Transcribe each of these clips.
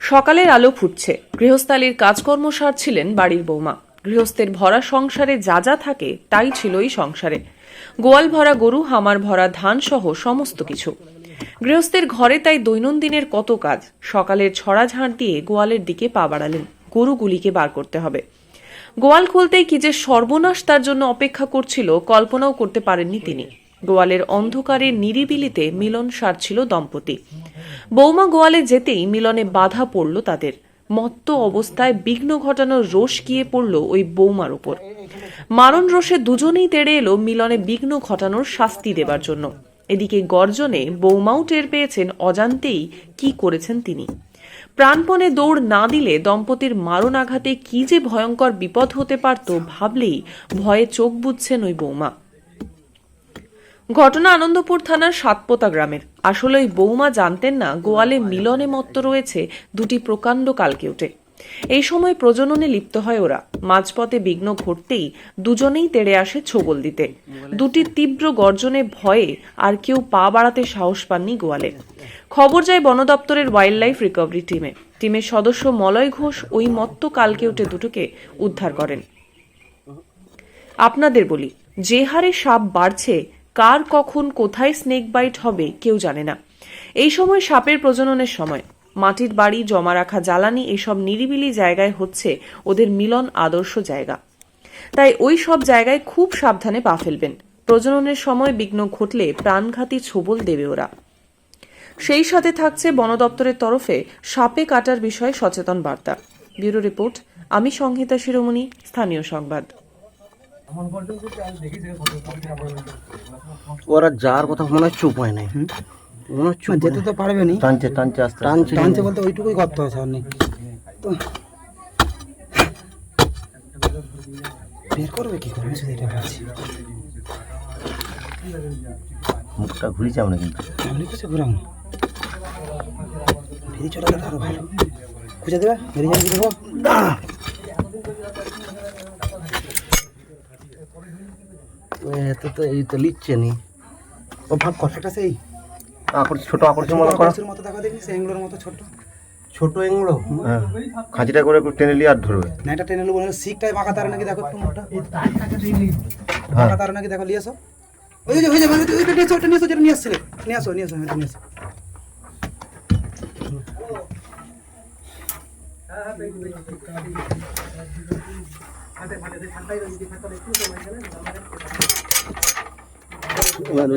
সকালের আলো ফুটছে। গৃহস্থালীর কাজকর্ম সারছিলেন বাড়ির বৌমা। গৃহস্থের ভরা সংসারে যা যা থাকে, তাই ছিল এই সংসারে। গোয়াল ভরা গরু, হামার ভরা ধান সহ সমস্ত কিছু। গৃহস্থের ঘরে তাই দৈনন্দিনের কত কাজ। সকালের ছড়া ঝাঁট দিয়ে গোয়ালের দিকে পা বাড়ালেন। গরুগুলিকে বার করতে হবে। গোয়াল খুলতেই কি যে সর্বনাশ তার জন্য অপেক্ষা করছিল, কল্পনাও করতে পারেননি তিনি। গোয়ালের অন্ধকারে নিরিবিলিতে মিলন সারছিল দম্পতি। বৌমা গোয়ালে যেতেই মিলনে বাধা পড়ল তাদের। মত্ত অবস্থায় বিঘ্ন ঘটানোর রোষ গিয়ে পড়ল ওই বৌমার উপর। মারণ রোষে দুজনেই তেড়ে এলো মিলনে বিঘ্ন ঘটানোর শাস্তি দেবার জন্য। এদিকে গর্জনে বৌমাও টের পেয়েছেন, অজান্তেই কি করেছেন তিনি। প্রাণপণে দৌড় না দিলে দম্পতির মারণ আঘাতে কি যে ভয়ঙ্কর বিপদ হতে পারত ভাবলেই ভয়ে চোখ বুঝছেন ওই বৌমা। ঘটনা আনন্দপুর থানার সাতপোতা গ্রামের। আসলে ওই বৌমা জানতেন না গোয়ালে মিলনে মত্ত রয়েছে দুটি প্রকাণ্ড কালকেউটে এই সময় প্রজননে লিপ্ত হয় ওরা। মাঝপথে বিঘ্ন ঘটতেই দুজনেই তেড়ে আসে ছোবল দিতে। দুটি তীব্র গর্জনে ভয়ে আর কেউ পা বাড়াতে সাহস পাননি গোয়ালে খবর যায় বন দপ্তরের ওয়াইল্ড লাইফ রিকভারি টিমে টিমের সদস্য মলয় ঘোষ ওই মত্ত কালকেউটে দুটোকে উদ্ধার করেন। আপনাদের বলি, যে হারে সাপ বাড়ছে, কার কখন কোথায় স্নেক বাইট হবে কেউ জানে না। এই সময় সাপের প্রজননের সময়। মাটির বাড়ি জমা রাখা জ্বালানি এসব নিরিবিলি জায়গায় হচ্ছে ওদের মিলন আদর্শ জায়গা। তাই ওই সব জায়গায় খুব সাবধানে পা ফেলবেন। প্রজননের সময় বিঘ্ন ঘটলে প্রাণঘাতী ছোবল দেবে ওরা। সেই সাথে থাকছে বন দপ্তরের তরফে সাপে কাটার বিষয়ে সচেতন বার্তা। ব্যুরো রিপোর্ট আমি সংহিতা শিরোমণি স্থানীয় সংবাদ। ওরা যার কথা মনে হচ্ছে উপায় নেই। মনে হচ্ছে না, যেতে তো পারবে নি টানছে টানছে আস্তে টানছে টানছে বলতে ওইটুকুই করতে আর নেই তো বের করবে কি করে? আমি শুধু এটা ভাবছি। মুখটা ঘুরিছে আমরা কিন্তু আমি কিছু ঘুরাম না। ফিরে চলে গেলে আরও ভালো। খুঁজে দেবে? বেরিয়ে যাবে দেবো ও, এত তো এই তো লিখছে নি। ও ভাব একটা সেই। ছোট আকর্ষণ মনে করো। মতো দেখা দেখি সেই এগুলোর মতো ছোট। ছোট এগুলো হ্যাঁ। খাঁচিটা করে একটু টেনে নিয়ে আর ধরবে। না এটা টেনে নেব শিখটাই বাঁকা তার নাকি দেখো একটু হ্যাঁ বাঁকা তার নাকি দেখো নিয়ে আসো ওই যে ওই যে ওই যে, ওইটা নিয়ে আসো ওইটা নিয়ে আসো যেটা নিয়ে আসছিলে নিয়ে আসো নিয়ে আসো নিয়ে আসো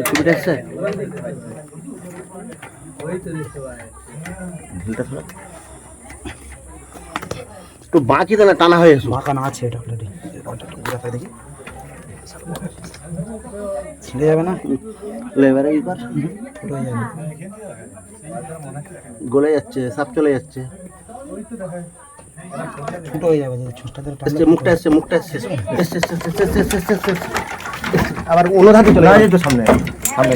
ছবিটা সরা। একটু বাঁকি তাহলে টানা হয়ে গেছে বাঁকানো আছে এটা অলরেডি দেখি ছিঁড়ে যাবে না লেবারে কি কর গলে যাচ্ছে সাপ চলে যাচ্ছে ছোট হয়ে যাবে যদি ছোটটা ধরে এসছে মুখটা এসছে মুখটা এসছে এসছে আবার অনুধাতি চলে যাবে সামনে সামনে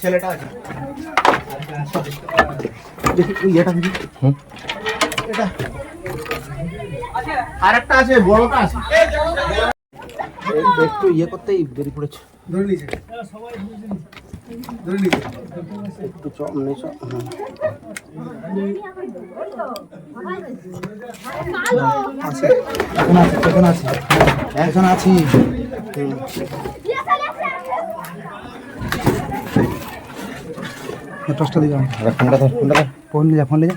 ছেলেটা আছে দেখি ওই এটা দেখি এটা আরেকটা আছে বড়টা আছে। একটু ইয়ে করতেই বেরিয়ে পড়েছে একটু নেই আছে। একজন আছি টসটা দিলাম। ফোন নিয়ে যা ফোন নিয়ে যা।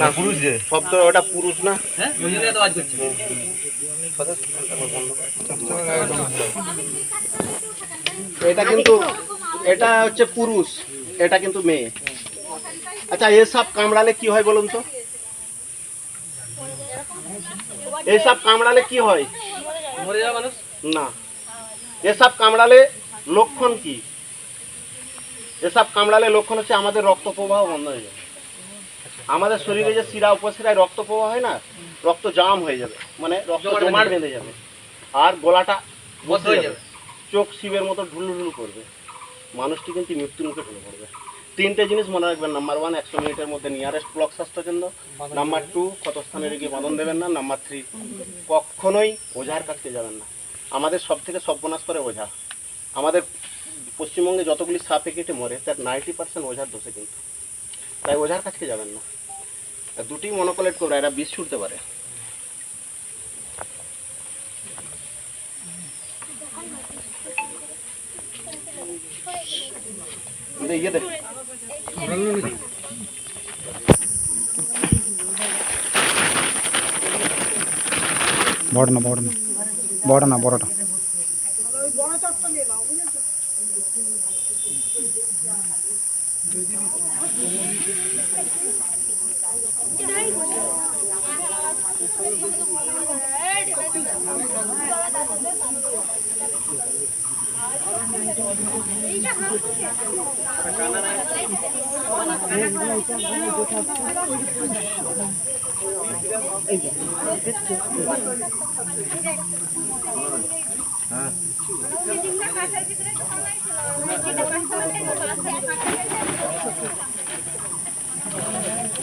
না পুরুষ যে। সব তো ওটা পুরুষ না? এটা কিন্তু এটা হচ্ছে পুরুষ এটা কিন্তু মেয়ে। আচ্ছা এসব কামড়ালে কি হয় বলুন তো? এসব কামড়ালে কি হয়? না। এসব কামড়ালে লক্ষণ কি? এসব কামড়ালে লক্ষণ হচ্ছে আমাদের রক্ত প্রবাহ বন্ধ হয়ে যাবে আমাদের শরীরে যে শিরা উপশিরায় রক্ত প্রবাহ হয় না রক্ত জাম হয়ে যাবে। মানে রক্ত জমাট বেঁধে যাবে। আর গলাটা বসে যাবে। চোখ শিবের মতো ঢুলুঢুলু করবে। মানুষটি কিন্তু মৃত্যুর মুখে ঢুলে পড়বে। তিনটে জিনিস মনে রাখবেন। নাম্বার ওয়ান একশো মিনিটের মধ্যে নিয়ারেস্ট ব্লক স্বাস্থ্যকেন্দ্র। নাম্বার টু ক্ষতস্থানে রেখে বাঁধন দেবেন না। নাম্বার থ্রি কখনোই ওঝার কাছে যাবেন না। আমাদের সব থেকে সর্বনাশ করে ওঝা। আমাদের পশ্চিমবঙ্গে যতগুলি সাপে কেটে মরে তার নাইনটি পার্সেন্ট ওঝার দোষে কিন্তু। তাই ওঝার কাছে যাবেন না। দুটি মনোকলেট করবে এরা বিষ ছুটতে পারে। ইয়ে দে। বড় না বড় না। বড় না, বড়টা। হ্যাঁ